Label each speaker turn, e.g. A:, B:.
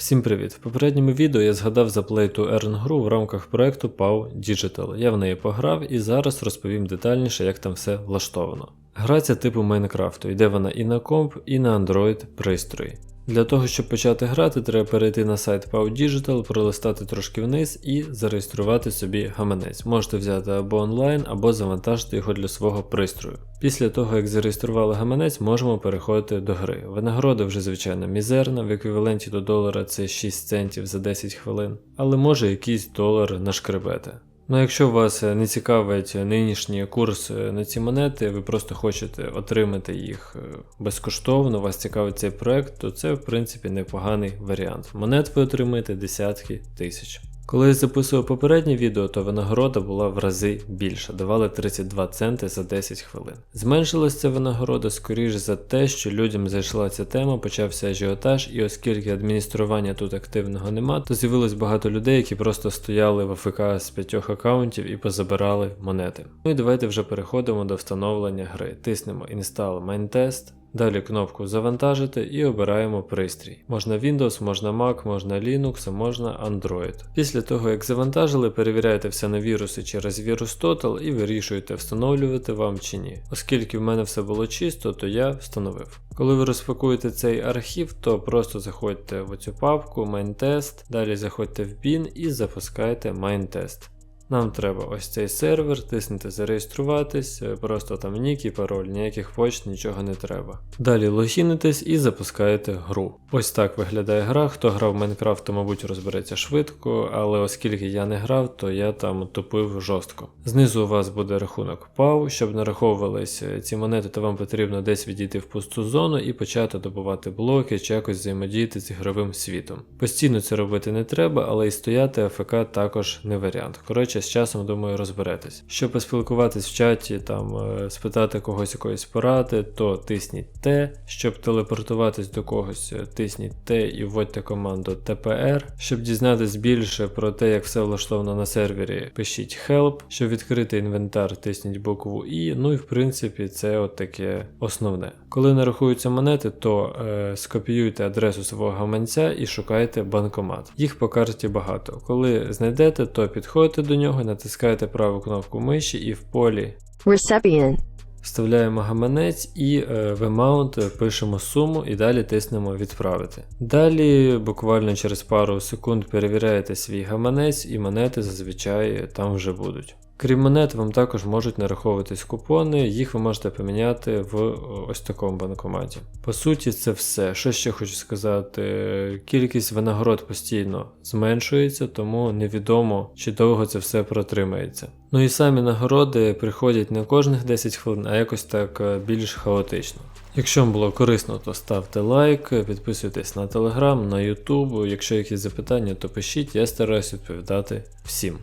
A: Всім привіт! В попередньому відео я згадав за Play to Earn гру в рамках проекту PAW Digital. Я в неї пограв і зараз розповім детальніше, як там все влаштовано. Гра ця типу Майнкрафту, йде вона і на комп, і на Android пристрої. Для того, щоб почати грати, треба перейти на сайт PAW Digital, пролистати трошки вниз і зареєструвати собі гаманець. Можете взяти або онлайн, або завантажити його для свого пристрою. Після того, як зареєстрували гаманець, можемо переходити до гри. Винагорода вже звичайно мізерна, в еквіваленті до долара це 6 центів за 10 хвилин, але може якийсь долар нашкребете. Ну, якщо вас не цікавить нинішній курс на ці монети, ви просто хочете отримати їх е, безкоштовно, вас цікавить цей проект, то це в принципі непоганий варіант. Монет ви отримаєте десятки тисяч. Коли я записував попереднє відео, то винагорода була в рази більша, давали 32 центи за 10 хвилин. Зменшилася ця винагорода скоріш за те, що людям зайшла ця тема, почався ажіотаж, і оскільки адміністрування тут активного нема, то з'явилось багато людей, які просто стояли в АФК з п'ятьох аккаунтів і позабирали монети. Ну і давайте вже переходимо до встановлення гри. Тиснемо Install Main Test. Далі кнопку Завантажити і обираємо пристрій. Можна Windows, можна Mac, можна Linux, можна Android. Після того, як завантажили, перевіряєте все на віруси через Virus Total і вирішуєте, встановлювати вам чи ні. Оскільки в мене все було чисто, то я встановив. Коли ви розпакуєте цей архів, то просто заходьте в цю папку MainTest, далі заходьте в bin і запускайте MainTest. Нам треба ось цей сервер, тиснете зареєструватись, е, просто там нік і пароль, ніяких почт, нічого не треба. Далі логінитесь і запускаєте гру. Ось так виглядає гра. Хто грав в Майнкрафт, то мабуть розбереться швидко, але оскільки я не грав, то я там тупив жорстко. Знизу у вас буде рахунок PAW, щоб нараховувались е, ці монети, то вам потрібно десь відійти в пусту зону і почати добувати блоки чи якось взаємодіяти з ігровим світом. Постійно це робити не треба, але і стояти АФК також не варіант. Коротше, з часом, думаю, розберетесь. Щоб поспілкуватись в чаті, там е, спитати когось якоїсь поради, то тисніть Т. Щоб телепортуватись до когось, е, тисніть Т і вводьте команду TPR. Щоб дізнатись більше про те, як все влаштовано на сервері, пишіть Help. Щоб відкрити інвентар, тисніть букву І. Ну і в принципі це от таке основне. Коли нарахуються монети, то е, скопіюйте адресу свого гаманця і шукайте банкомат. Їх по карті багато. Коли знайдете, то підходите до нього, натискаєте праву кнопку миші і в полі
B: Recipient.
A: Вставляємо гаманець і е, в amount пишемо суму і далі тиснемо відправити. Далі буквально через пару секунд перевіряєте свій гаманець і монети зазвичай там вже будуть. Крім монет, вам також можуть нараховуватись купони, їх ви можете поміняти в ось такому банкоматі. По суті, це все. Що ще хочу сказати, кількість винагород постійно зменшується, тому невідомо, чи довго це все протримається. Ну і самі нагороди приходять не кожних 10 хвилин, а якось так е, більш хаотично. Якщо вам було корисно, то ставте лайк, підписуйтесь на телеграм, на ютуб. Якщо якісь запитання, то пишіть, я стараюсь відповідати всім.